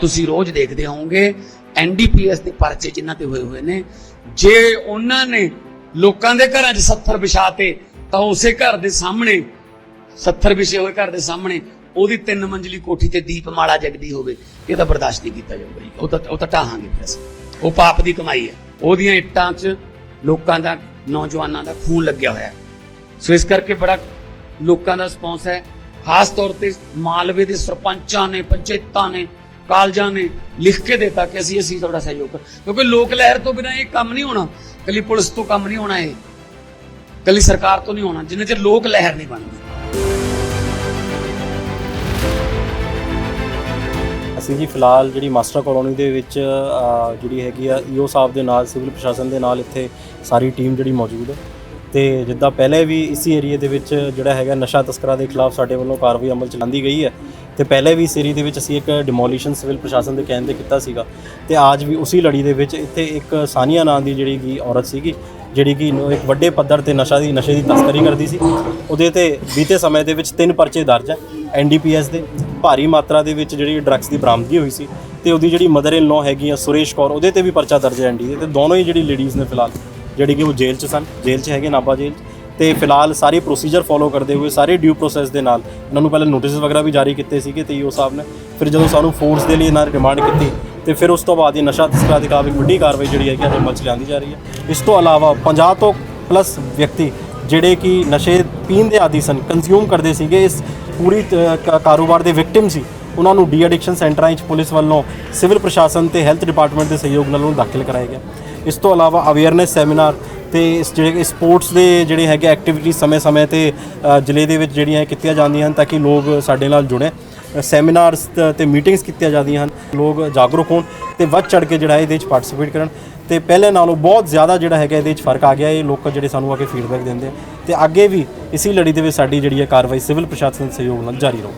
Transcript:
ਤੁਸੀਂ ਰੋਜ਼ ਦੇਖਦੇ ਹੋਵੋਗੇ ਐਨਡੀਪੀਐਸ ਦੇ ਪਰਚੇ ਜਿਨ੍ਹਾਂ ਤੇ ਹੋਏ ਹੋਏ ਨੇ। ਜੇ ਉਹਨਾਂ ਨੇ ਲੋਕਾਂ ਦੇ ਘਰਾਂ 'ਚ 70 ਵਿਛਾਤੇ, ਤਾਂ ਉਸੇ ਘਰ ਦੇ ਸਾਹਮਣੇ 70 ਵਿਛੇ ਹੋਏ ਘਰ ਦੇ ਸਾਹਮਣੇ, ਉਹਦੀ ਤਿੰਨ ਮੰਜ਼ਲੀ ਕੋਠੀ ਤੇ ਦੀਪਮਾਲਾ ਜਗਦੀ ਹੋਵੇ, ਇਹ ਤਾਂ ਬਰਦਾਸ਼ਤ ਨਹੀਂ ਕੀਤਾ ਜਾਊਗਾ ਜੀ। ਉਹ ਤਾਂ ਉਹ ਤਾਂ ਢਾਹਾਂਗੇ ਫਿਰ ਅਸੀਂ। ਉਹ ਪਾਪ ਦੀ ਕਮਾਈ ਹੈ। ਉਹਦੀਆਂ ਇੱਟਾਂ 'ਚ ਲੋਕਾਂ ਦਾ, ਨੌਜਵਾਨਾਂ ਦਾ ਖੂਨ ਲੱਗਿਆ ਹੋਇਆ। ਸੋ ਇਸ ਕਰਕੇ ਬੜਾ ਲੋਕਾਂ ਦਾ ਰਿਸਪੌਂਸ ਹੈ। ਖਾਸ ਤੌਰ ਤੇ ਮਾਲਵੇ ਦੇ ਸਰਪੰਚਾਂ ਨੇ, ਪੰਚਾਇਤਾਂ ਨੇ ਕਾਲਜਾਂ ਨੇ ਲਿਖ ਕੇ ਦਿੱਤਾ ਕਿ ਅਸੀਂ ਅਸੀਂ ਤੁਹਾਡਾ ਸਹਿਯੋਗ ਕਰ ਕਿਉਂਕਿ ਲੋਕ ਲਹਿਰ ਤੋਂ ਬਿਨਾਂ ਇਹ ਕੰਮ ਨਹੀਂ ਹੋਣਾ। ਕੱਲੀ ਪੁਲਿਸ ਤੋਂ ਕੰਮ ਨਹੀਂ ਹੋਣਾ ਇਹ। ਕੱਲੀ ਸਰਕਾਰ ਤੋਂ ਨਹੀਂ ਹੋਣਾ ਜਿੰਨੇ ਚਿਰ ਲੋਕ ਲਹਿਰ ਨਹੀਂ ਬਣਦੀ। ਅਸੀਂ ਜੀ ਫਿਲਹਾਲ ਜਿਹੜੀ ਮਾਸਟਰ ਕਲੋਨੀ ਦੇ ਵਿੱਚ ਅ, ਜਿਹੜੀ ਹੈਗੀ ਆ ਈਓ ਸਾਹਿਬ ਦੇ ਨਾਲ ਸਿਵਲ ਪ੍ਰਸ਼ਾਸਨ ਦੇ ਨਾਲ ਇੱਥੇ ਸਾਰੀ ਟੀਮ ਜਿਹੜੀ ਮੌਜੂਦ ਹੈ। ਤੇ ਜਿੱਦਾਂ ਪਹਿਲੇ ਵੀ ਇਸੀ ਏਰੀਆ ਦੇ ਵਿੱਚ ਜਿਹੜਾ ਹੈਗਾ ਨਸ਼ਾ ਤਸਕਰਾਂ ਦੇ ਖਿਲਾਫ ਸਾਡੇ ਵੱਲੋਂ ਕਾਰਵਾਈ ਅਮਲ ਚਲਾਉਂਦੀ ਗਈ ਹੈ ਤੇ ਪਹਿਲੇ ਵੀ ਇਸ ਏਰੀਏ ਦੇ ਵਿੱਚ ਅਸੀਂ ਇੱਕ ਡਿਮੋਲੀਸ਼ਨ ਸਿਵਲ ਪ੍ਰਸ਼ਾਸਨ ਦੇ ਕਹਿਣ ਤੇ ਕੀਤਾ ਸੀਗਾ ਤੇ ਅੱਜ ਵੀ ਉਸੇ ਲੜੀ ਦੇ ਵਿੱਚ ਇੱਥੇ ਇੱਕ ਸਾਨੀਆ ਨਾਂ ਦੀ ਜਿਹੜੀ ਕਿ ਔਰਤ ਸੀਗੀ, ਜਿਹੜੀ ਕਿ ਇੱਕ ਵੱਡੇ ਪੱਧਰ ਤੇ ਨਸ਼ਾ ਦੀ, ਨਸ਼ੇ ਦੀ ਤਸਕਰੀ ਕਰਦੀ ਸੀ। ਉਹਦੇ ਤੇ ਬੀਤੇ ਸਮੇਂ ਦੇ ਵਿੱਚ ਤਿੰਨ ਪਰਚੇ ਦਰਜ ਹੈ ਐਨਡੀਪੀਐਸ ਦੇ। ਭਾਰੀ ਮਾਤਰਾ ਦੇ ਵਿੱਚ ਜਿਹੜੀ ਡਰੱਗਸ ਦੀ ਬਰਾਮਦਗੀ ਹੋਈ ਸੀ ਤੇ ਉਹਦੀ ਜਿਹੜੀ ਮਦਰ ਇਨ ਲਾਅ ਹੈਗੀ ਆ ਸੁਰੇਸ਼ ਕੌਰ, ਉਹਦੇ ਤੇ ਵੀ ਪਰਚਾ ਦਰਜ ਹੈ ਐਨਡੀ ਦੇ ਤੇ ਦੋਨੋਂ ਹੀ ਜਿਹੜੀ ਲੇਡੀਜ਼ ਨੇ ਫਿਲਹਾਲ ਜਿਹੜੇ ਕਿ ਉਹ ਜੇਲ੍ਹ 'ਚ ਸਨ, ਜੇਲ੍ਹ 'ਚ ਹੈਗੇ ਨਾਭਾ ਜੇਲ੍ਹ 'ਚ। ਤੇ ਫਿਲਹਾਲ ਸਾਰੇ ਪ੍ਰੋਸੀਜਰ ਫੋਲੋ ਕਰਦੇ ਹੋਏ, ਸਾਰੇ ਡਿਊ ਪ੍ਰੋਸੈਸ ਦੇ ਨਾਲ ਇਹਨਾਂ ਨੂੰ ਪਹਿਲਾਂ ਨੋਟਿਸ ਵਗੈਰਾ ਵੀ ਜਾਰੀ ਕੀਤੇ ਸੀਗੇ ਤੇ ਈਓ ਸਾਹਿਬ ਨੇ। ਫਿਰ ਜਦੋਂ ਸਾਨੂੰ ਫੋਰਸ ਦੇ ਲਈ ਇਹਨਾਂ ਨੇ ਡਿਮਾਂਡ ਕੀਤੀ, ਤੇ ਫਿਰ ਉਸ ਤੋਂ ਬਾਅਦ ਇਹ ਨਸ਼ਾ ਤਸਕਰਾਂ ਦੇ ਖਿਲਾਫ ਵੱਡੀ ਕਾਰਵਾਈ ਜਿਹੜੀ ਹੈਗੀ ਅੱਜ ਅਮਲ 'ਚ ਲਿਆਂਦੀ ਜਾ ਰਹੀ ਹੈ। ਇਸ ਤੋਂ ਇਲਾਵਾ 50 ਤੋਂ ਪਲੱਸ ਵਿਅਕਤੀ ਜਿਹੜੇ ਕਿ ਨਸ਼ੇ ਪੀਣ ਦੇ ਆਦੀ ਸਨ ਕੰਜ਼ਿਊਮ ਕਰਦੇ ਸੀਗੇ, ਇਸ ਪੂਰੀ ਕਾਰੋਬਾਰ ਦੇ ਵਿਕਟਿਮ ਸੀ, ਉਹਨਾਂ ਨੂੰ ਡੀ ਐਡਿਕਸ਼ਨ ਸੈਂਟਰਾਂ 'ਚ ਪੁਲਿਸ ਵੱਲੋਂ ਸਿਵਲ ਪ੍ਰਸ਼ਾਸਨ ਤੇ ਹੈਲਥ ਡਿਪਾਰਟਮੈਂਟ ਦੇ ਸਹਿਯੋਗ ਨਾਲ ਉਹਨੂੰ ਦਾਖਲ ਕਰਾਇਆ ਗਿਆ। ਇਸ ਤੋਂ ਇਲਾਵਾ ਅਵੇਅਰਨੈਸ ਸੈਮੀਨਾਰ ਤੇ ਇਸ ਜਿਹੜੇ ਸਪੋਰਟਸ ਦੇ ਜਿਹੜੇ ਹੈਗੇ ਐਕਟੀਵਿਟੀ ਸਮੇਂ-ਸਮੇਂ ਤੇ ਜ਼ਿਲ੍ਹੇ ਦੇ ਵਿੱਚ ਜਿਹੜੀਆਂ ਕੀਤੀਆਂ ਜਾਂਦੀਆਂ ਹਨ ਤਾਂ ਕਿ ਲੋਕ ਸਾਡੇ ਨਾਲ ਜੁੜੇ। ਸੈਮੀਨਾਰਸ ਤੇ ਮੀਟਿੰਗਸ ਕੀਤੀਆਂ ਜਾਂਦੀਆਂ ਹਨ। ਲੋਕ ਜਾਗਰੂਕ ਹੋਣ ਤੇ ਵੱਧ ਚੜ ਕੇ ਜਿਹੜਾ ਇਹਦੇ ਵਿੱਚ ਪਾਰਟਿਸਿਪੇਟ ਕਰਨ। ਤੇ ਪਹਿਲੇ ਨਾਲੋਂ ਬਹੁਤ ਜ਼ਿਆਦਾ ਜਿਹੜਾ ਹੈਗਾ ਇਹਦੇ ਵਿੱਚ ਫ਼ਰਕ ਆ ਗਿਆ। ਇਹ ਲੋਕ ਜਿਹੜੇ ਸਾਨੂੰ ਆ ਕੇ ਫੀਡਬੈਕ ਦਿੰਦੇ ਆ। ਤੇ ਅੱਗੇ ਵੀ ਇਸੀ ਲੜੀ ਦੇ ਵਿੱਚ ਸਾਡੀ ਜਿਹੜੀ ਹੈ ਕਾਰਵਾਈ ਸਿਵਲ ਪ੍ਰਸ਼ਾਸਨ ਦੇ ਸਹਿਯੋਗ ਨਾਲ ਜਾਰੀ ਰਹੂ।